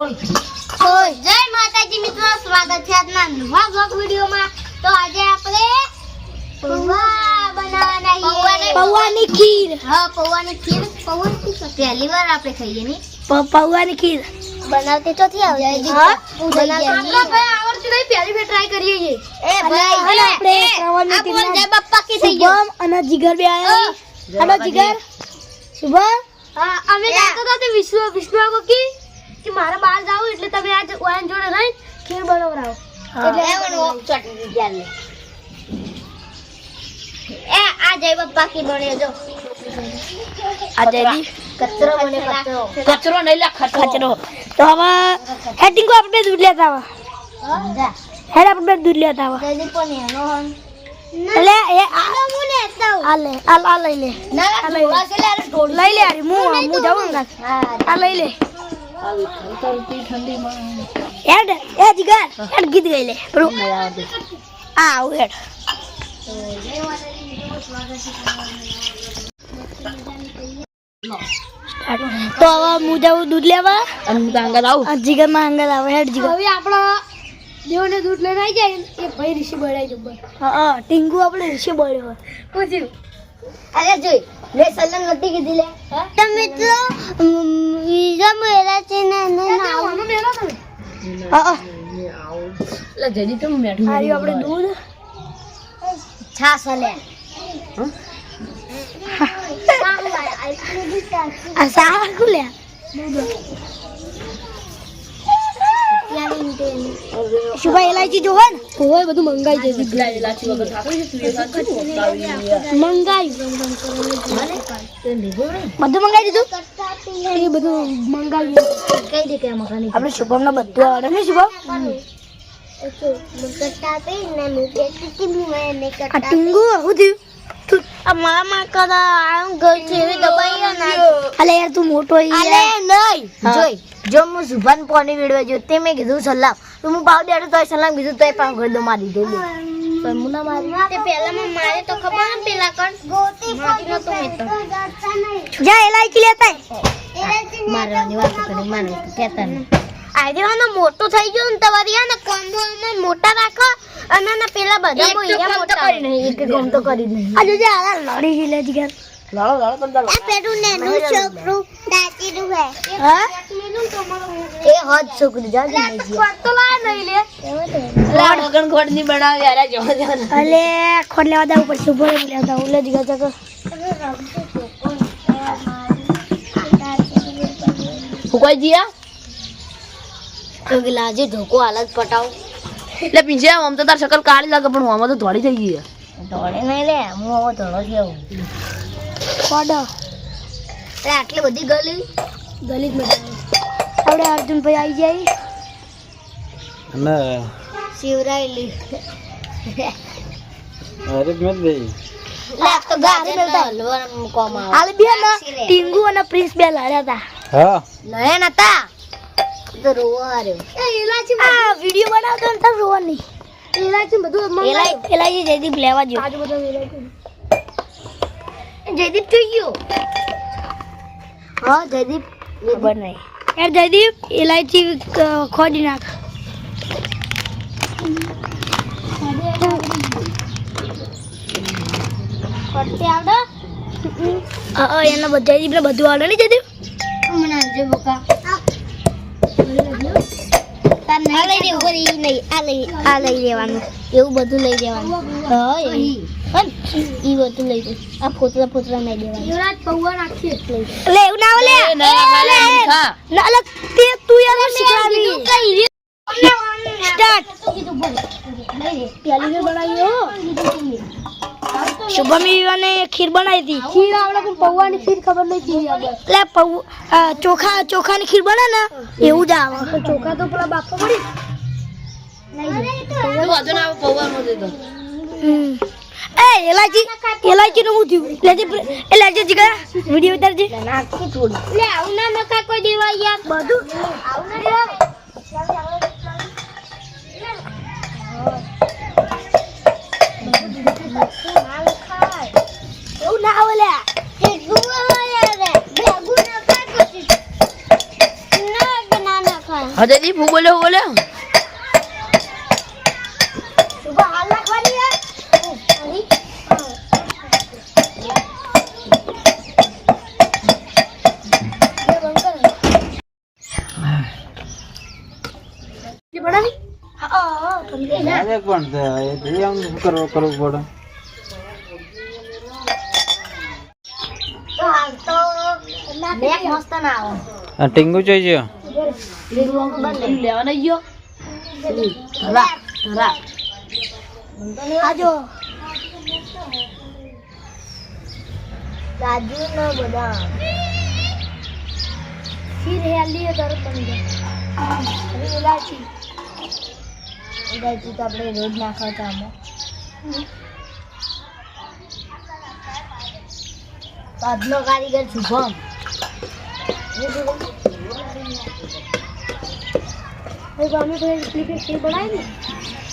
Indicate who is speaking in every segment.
Speaker 1: તો જય માતાજી મિત્રો સ્વાગત છે આજના નવા બ્લોગ વિડીયોમાં. તો આજે આપણે પૌવા બનાવવાના
Speaker 2: પૌવાની ખીર.
Speaker 1: હા પૌવાની ખીર. પૌવાની ખીર. પહેલી વાર આપણે ખાઈએ ની
Speaker 2: પૌવાની ખીર.
Speaker 1: બનાવતી તો થી આવડે
Speaker 2: હા?
Speaker 1: બનાવતી આવડતી નહીં પહેલી વાર ટ્રાય કરીએ એ ભાઈ
Speaker 2: આપણે
Speaker 1: એ,
Speaker 2: શ્રાવણ
Speaker 1: આ
Speaker 2: meeting બોલમાં
Speaker 1: જય બાપ્પા કી થઈ ગયો.
Speaker 2: અને જીગર બે આવ્યા હેલો જીગર. શુભમ.
Speaker 1: હા અમે જાતો વિશ્વ વિશ્વ કી. કે મારા બહાર જાવ એટલે તમે આજ ઓયન જોડે રહી ખીર બનાવરાવો એટલે એવાનું ચટણી ચાલે એ આ જય બાપ્પા કી બને જો.
Speaker 2: આ જયદીપ
Speaker 1: કચરો બને કચરો.
Speaker 3: કચરો નહીં લા
Speaker 2: કચરો. તો હવે હેટિંગ આપણે બે દૂધ લેતા આવા. હેડ આપણે બે દૂધ લેતા આવા.
Speaker 1: જલ્દી પણ એનો હન?
Speaker 2: એટલે એ આ
Speaker 1: હું ને તો
Speaker 2: આ લે લઈ લે.
Speaker 1: ના
Speaker 2: આ લઈ લે.
Speaker 1: લે
Speaker 2: લઈ લે અરે હું હું જાઉં
Speaker 1: હા.
Speaker 2: આ લઈ લે. હેડ એ જીગર હેડ ગીત ગઈ લે. પેલું આ આવું હેડ. તો હવે હું જાઉં દૂધ લેવા?
Speaker 3: અને હું તાંગા આવું.
Speaker 2: જીગરમાં અંગલ આવે હેડ જીગર.
Speaker 1: હવે આપણો દેવને દૂધ લઈને આવી જાય એ ભાઈ ઋષિ બળાઈ જબર
Speaker 2: હા હા ટીંગુ આપણે ઋષિ બળ્યો
Speaker 1: પૂછ્યું અરે જોઈ લે સલન નથી કીધી લે તમે મિત્રો વિઝા મેરા છે ને
Speaker 2: હા
Speaker 3: તો મેઠું
Speaker 2: આપણે દૂધ.
Speaker 1: છાસ લે
Speaker 2: આ સારા ખુલ્યા ઇલાયચી એલાયચી હોય ને હોય બધું મંગાઈ જશે મંગાઈ. બધું મંગાઈ દીધું? એ બધું મંગાવી
Speaker 1: કઈ દે કે મખાની
Speaker 2: આપણે શુભમ ને બધું આવડે ને શુભમ? આ ટીંગુ આવું થયું. તું
Speaker 1: આ મારા માં કદા આમ ગઈ છે એવી દબાઈ ના.
Speaker 2: અલે યાર તું મોટો ઈ
Speaker 1: અલે
Speaker 2: યાર.
Speaker 1: નહીં.
Speaker 2: હા.
Speaker 1: જોઈ જો હું સુભાન પોની વિડવા જો તે મેં કીધું સલામ. તો હું પાવ દેડો તોય સલામ કીધું તોય પાવ ગળદો મારી દે દે પણ હું ના મારી. તે પહેલા માં મારે તો ખબર ને પેલા કણ. ગોતી મારી તો મેં તો
Speaker 2: જા એલાયચી લેતા
Speaker 1: મારવાની વાત કરી મારે કેતા ને આઈડિયાનો મોટો થઈ ગયો ને તમારી આ ને કોમ્બો મોટા રાખો અને ને પેલા બધા મોટા મોટા કરી નહીં એક કોમ તો કરી નહીં.
Speaker 2: આ જોજે આ લડી ગઈ લે જીગર
Speaker 3: લાડો લાડો તંદર
Speaker 1: આ પેલું નેનું છોકરું દાચીનું હે.
Speaker 2: હા?
Speaker 1: એ હદ છોકરી જા નહીં તો લા નહીં લે.
Speaker 3: લાડ વગર ખોટની બનાવી યાર જો
Speaker 2: અલે ખોડ લેવા જાવ પડશે ઊભો લેવા જાવ લે જીગર જગર
Speaker 3: ફુકાઈ જીયા
Speaker 1: તો લાજે ધોકો હાલત પટાવ.
Speaker 3: એટલે પીંજે આમ તો તાર શકલ કાળી લાગે પણ હું આમાં તો ધોળી થઈ ગઈ.
Speaker 1: ધોળે નહીં લે હું હવે ધોળો છે હું
Speaker 2: ખોડ
Speaker 1: આટલી બધી ગલી?
Speaker 2: ગલી માં આપણે અર્જુન ભાઈ આવી જાય.
Speaker 4: અને
Speaker 1: શિવરાયલી.
Speaker 4: અરે મત ભાઈ
Speaker 1: લે તો ગાજર ના હલવા મૂકવામાં
Speaker 2: આલે બે ને ટીંગુ અને પ્રિન્સ બે લડ્યા હતા.
Speaker 4: હા.
Speaker 1: નયન હતા? તો રોવા હાર્યો
Speaker 2: આ વિડિયો બનાવતો ને તાર રોવાની એલાયચી બધું
Speaker 1: એલાય-
Speaker 2: એલાયચી જયદીપ લેવા જો
Speaker 1: આજુ બધું જયદીપ થઈ ગયો? હા જયદીપ
Speaker 2: ખબર નહીં. યાર જયદીપ એલાયચી ક- ખોદી નાખ.
Speaker 1: ફરતે આવડો?
Speaker 2: એના બધા જયદીપને બધું આવડે ને જયદીપ?
Speaker 1: મને આજે બોકા. તાર લઈ દેવું ઈ નહીં આ લઈ આ લઈ લેવાનું. એવું બધું લઈ દેવાનું હા એ. બધું લઈ દે આ ફોતરા ફોતરા નહીં દેવાનું યુવરાજ પૌવા નાખીએ.
Speaker 2: લે એવું ના ઓલે
Speaker 3: ના
Speaker 2: અલગ તે તું યાર શીખવાડી. સ્ટાર્ટ.
Speaker 1: પેલી બનાવ્યો
Speaker 2: શુભમ અને ખીર બનાવી હતી.
Speaker 1: ખીર આવડે પણ પૌવાની ખીર ખબર નહીં હતી
Speaker 2: એટલે પૌ ચોખા ચોખાની ખીર બને ને એવું જ આવે.
Speaker 1: ચોખા તો પેલા બાપો પડી.
Speaker 3: ના
Speaker 2: એ હું થયું? લેજે એ લેજે જીગા વિડિયો ઉતારજે.
Speaker 1: નાખી થોડી લે આવું ના નખા કોઈ દેવા યાર. બધું આવું ના દેવા
Speaker 2: એવું ના આવે લે
Speaker 3: બોલ્યો હું
Speaker 1: હરી
Speaker 4: આજે પણ કરવું કરવું પડે
Speaker 1: તો હાલ તો નેક મસ્ત ના આવે
Speaker 4: આ ટીંગુ જોઈ છે
Speaker 3: લેવા નહીં ગયો ધરા
Speaker 1: તો આપણે રોજ નાખવા હતા આમાં કારીગર શુભમ.
Speaker 5: અમે તો સ્લીપર ખીર બનાવી ને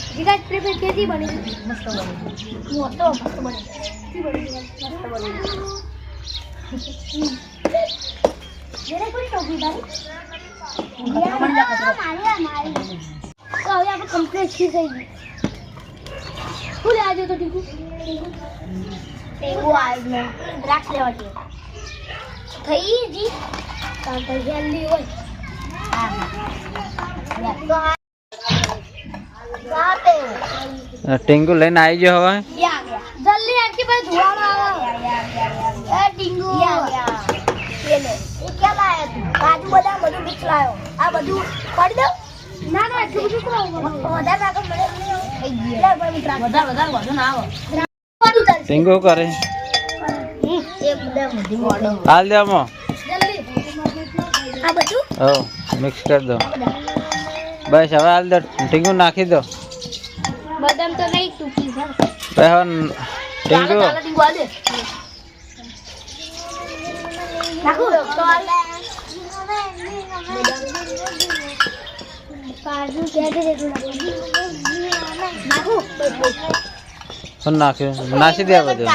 Speaker 5: જીગા સ્લીપર કેથી બની
Speaker 1: મસ્ત બની
Speaker 5: મોટો મસ્ત બની જેને કોઈ ટોપી તારી તો હવે આપણે કમ્પ્લીટ ખીર થઈ ગઈ શું લેવા જો તો ટીકુ
Speaker 1: એવું આજ ને
Speaker 5: દ્રાક્ષ લેવા જોઈએ
Speaker 1: થઈ જી
Speaker 5: કારણ કે હેલ્ધી હોય
Speaker 1: હા હા તો આ સાતે
Speaker 4: આ ટીંગુ લઈને આવી ગયો હવે.
Speaker 5: જલ્દી આખી ભાઈ ધોવાનો આવે.
Speaker 1: એ ટીંગુ. એ એ કે લાયો તું કાજુ બદામ બધું મિક્સ લાયો આ બધું પડી દો.
Speaker 5: ના ના એટલું બધું કરો
Speaker 1: વધારે નાખો મને
Speaker 3: વધારે વધારે વધુ ના આવે.
Speaker 4: ટીંગુ કરે. હાલ દે આમાં.
Speaker 1: જલ્દી. આ બધું?
Speaker 4: હો મિક્સ કરી દો. બસ હવે હાલ દો ટીંગુ નાખી દો.
Speaker 5: બદામ તો નહીં તૂટી
Speaker 4: બસ હવે ટીંગુ નાખ્યું? નાસી દે બધું.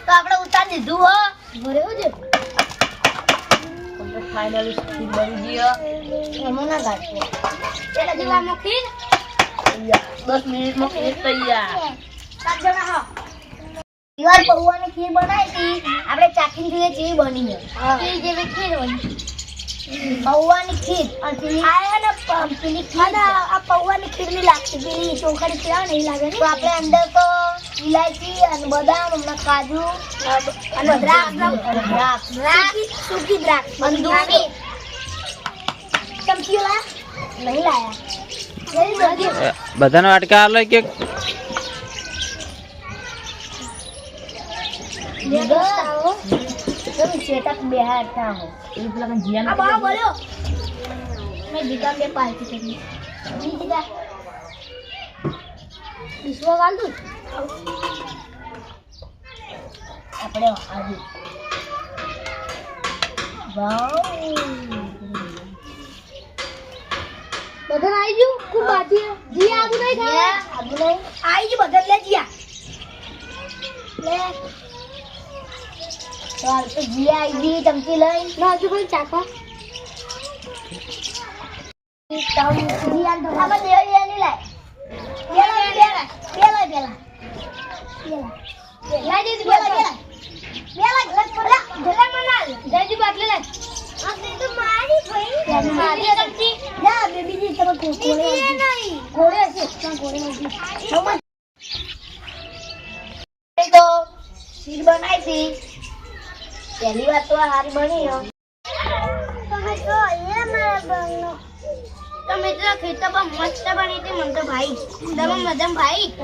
Speaker 1: તો આપણે ઉતાર દીધું હો.
Speaker 5: બરાબર છે.
Speaker 3: ફાઇનલી ખીર બની ગયો
Speaker 1: એમાં ના કાઢશે
Speaker 5: પેલા જીવામાં ખીર
Speaker 3: દસ મિનિટમાં ખીર તૈયાર.
Speaker 5: સાત જણા હા.
Speaker 1: દિવાળ પૌવાની ખીર બનાવી હતી. આપણે ચાખીને જોઈએ કેવી બની
Speaker 5: ખીર જેવી ખીર હોય
Speaker 1: પૌવાની ખીર. અને પેલી
Speaker 5: ખીર.
Speaker 1: આ પૌવાની ખીરની લાગતી
Speaker 5: પેલી ચોખાની ખીર આવે નહીં લાગે ને.
Speaker 1: તો આપણે અંદર તો ઇલાયચી અને બદામ અને કાજુ અને દ્રાક્ષ. દ્રાક્ષ.
Speaker 5: સૂકી દ્રાક્ષ.
Speaker 1: અને દૂધી.
Speaker 5: ચમચીઓ લાયા.
Speaker 1: નહીં લાયા.
Speaker 4: બધાનો વાટકા હાલો કે
Speaker 1: તમે ચેતક બેહાર ના હો
Speaker 3: એ પેલા કઈ જીયા
Speaker 5: આ બા બોલ્યો.
Speaker 1: મેં દીધા બે પાર્ટી કરી. દીધા
Speaker 5: વિશ્વ વાલ
Speaker 1: આપણે આવી. વાવ.
Speaker 5: બધાને આવી ગયું? ખૂબ બાકી જી આગુ નહીં થાય?
Speaker 1: આગુ નહીં.
Speaker 5: આવી ગયું બધા લે જીયા.
Speaker 1: લે. તો હાલ તો જી આવી ગઈ ચમચી લઈ
Speaker 5: ના હજુ પણ
Speaker 1: ચાખો બીજી તમે ઘોડે એની પહેલી વાર તો હારી બની હો તમે તો અહીંયા મારા
Speaker 5: તો બહુ મસ્ત બની હતી મને તો ભાઈ. તમે મધમ ભાઈ?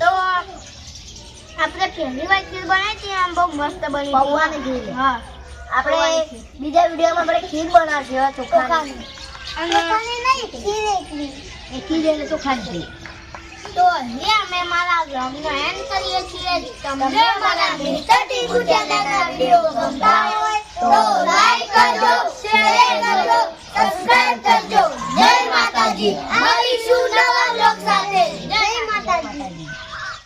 Speaker 5: તો આપણે પહેલી વાર ખીર બનાવી હતી આમ બહુ મસ્ત બની.
Speaker 1: પૌવાની ખીર.
Speaker 5: હા.
Speaker 1: આપણે બીજા વિડીયોમાં આપણે ખીર બનાવશે ચોખાની.
Speaker 5: અને
Speaker 1: ખીર એકલી.
Speaker 3: ખીર એટલે તો
Speaker 1: અહીં અમે મારા બ્લોગનો એન્ડ કરીએ છીએ. તમને મારા મિસ્ટર જય માતાજી. મળીશું નવા બ્લોગ સાથે?